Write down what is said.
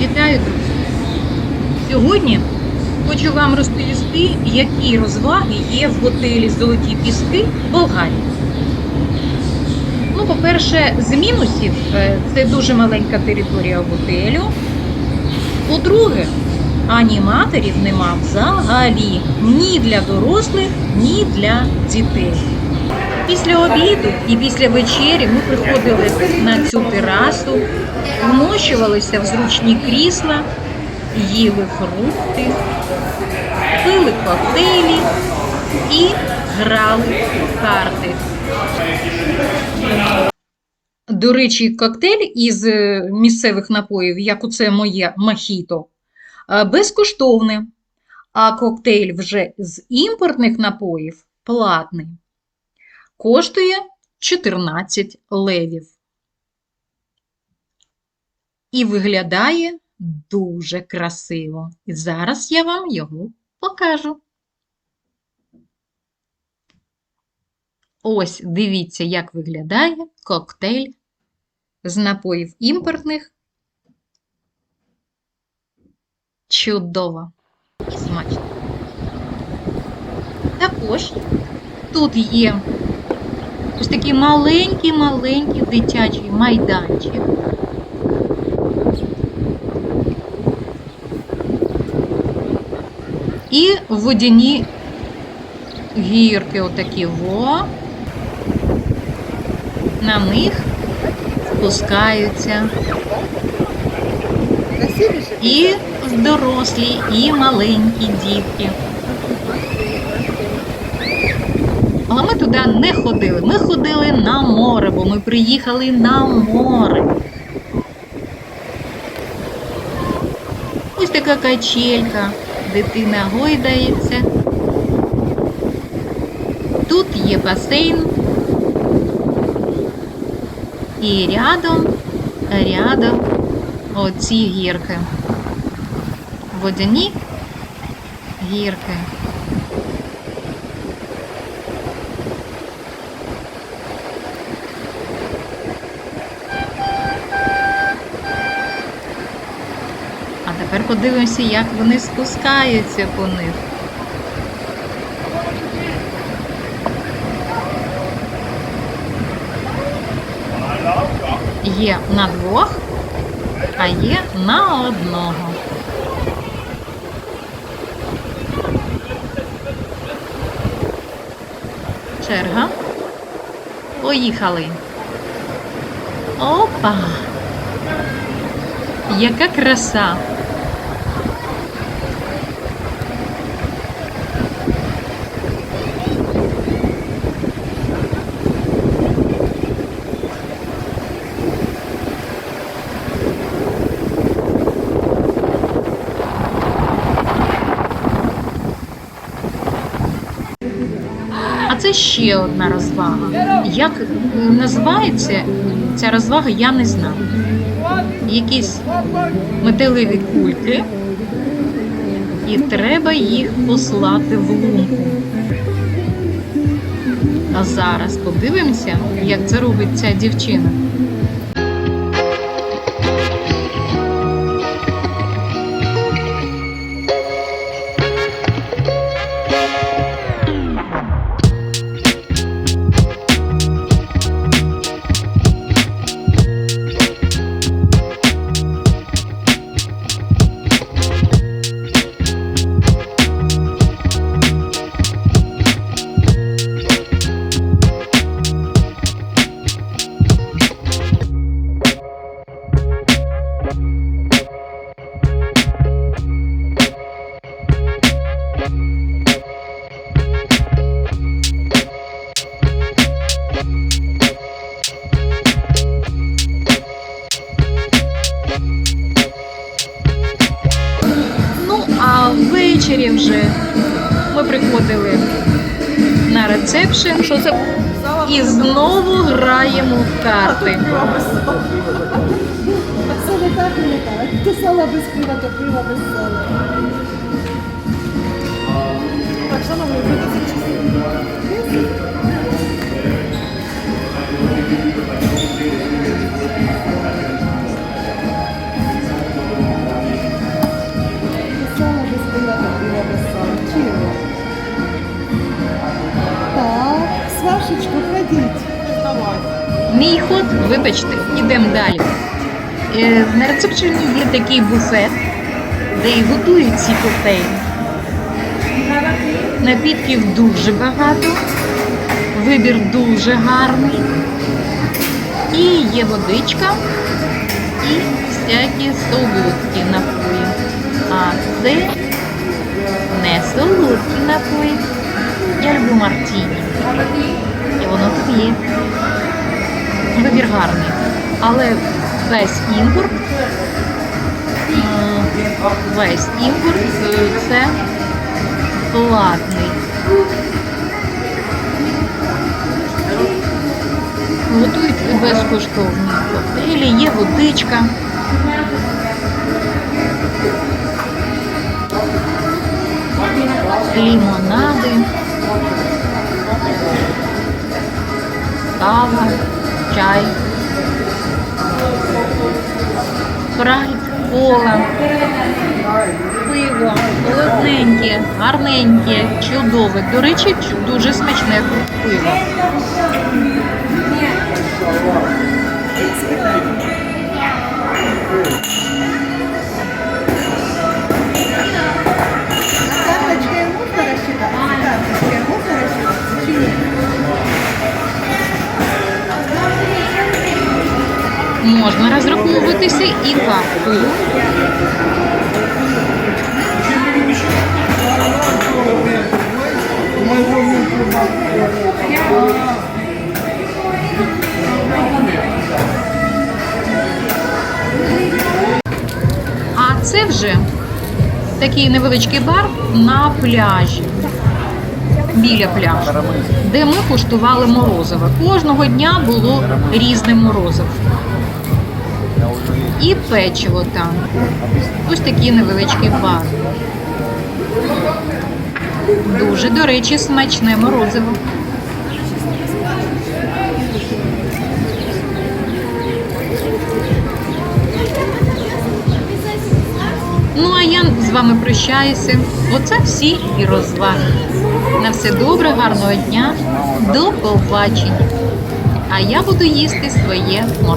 Вітаю, друзі! Сьогодні хочу вам розповісти, які розваги є в готелі Золоті Піски в Болгарії. Ну, по-перше, з мінусів е, це дуже маленька територія готелю. По-друге, аніматорів нема взагалі ні для дорослих, ні для дітей. Після обіду і після вечері ми приходили на цю терасу, вмощувалися в зручні крісла, їли фрукти, пили коктейлі і грали в карти. До речі, коктейль із е, місцевих напоїв, як оце моє мохіто, е, безкоштовний, а коктейль вже з імпортних напоїв платний коштує 14 левів. І виглядає дуже красиво. І зараз я вам його покажу. Ось дивіться, як виглядає коктейль з напоїв імпортних. Чудово і смачно. Також тут є ось такий маленький-маленький дитячий майданчик. І водяні гірки отакі во. На них спускаються і дорослі, і маленькі дітки. Але ми туди не ходили. Ми ходили на море, бо ми приїхали на море. Ось така качелька, дитина гойдається. Тут є басейн. І рядом, рядом оці гірки. Водяні гірки. Тепер подивимося, як вони спускаються по них. Є на двох, а є на одного. Черга. Поїхали. Опа! Яка краса! Це ще одна розвага. Як називається ця розвага, я не знаю. Якісь металеві кульки, і треба їх послати в лунку. А зараз подивимося, як це робить ця дівчина. Ввечері вже ми приходили на рецепшн Що це? і знову граємо в карти. Сало так не так. Ти сало без пива, то пива без сала. Так, шановні, ви мій ход, вибачте, ідемо далі. Е, На рецепшені є такий буфет, де і готують ці коктейлі. Напітків дуже багато, вибір дуже гарний. І є водичка, і всякі солодкі напої. А це не солодкі напої. Я люблю мартіні. І воно тут є. Вибір гарний. Але весь імпорт, весь імпорт е, це платний. Готують безкоштовні коктейлі, є водичка. Лімонади, кава, чай, спрайт, кола, пиво, холодненьке, гарненьке, чудове. До речі, дуже смачне пиво. Можна розраховуватися і карткою. А це вже такий невеличкий бар на пляжі. Біля пляжу, де ми куштували морозиво. Кожного дня було різне морозиво. І печиво там. Ось такий невеличкий бар. Дуже, до речі, смачне морозиво. Я з вами прощаюся. Оце всі і розваги. На все добре, гарного дня, до побачення. А я буду їсти своє морозиво.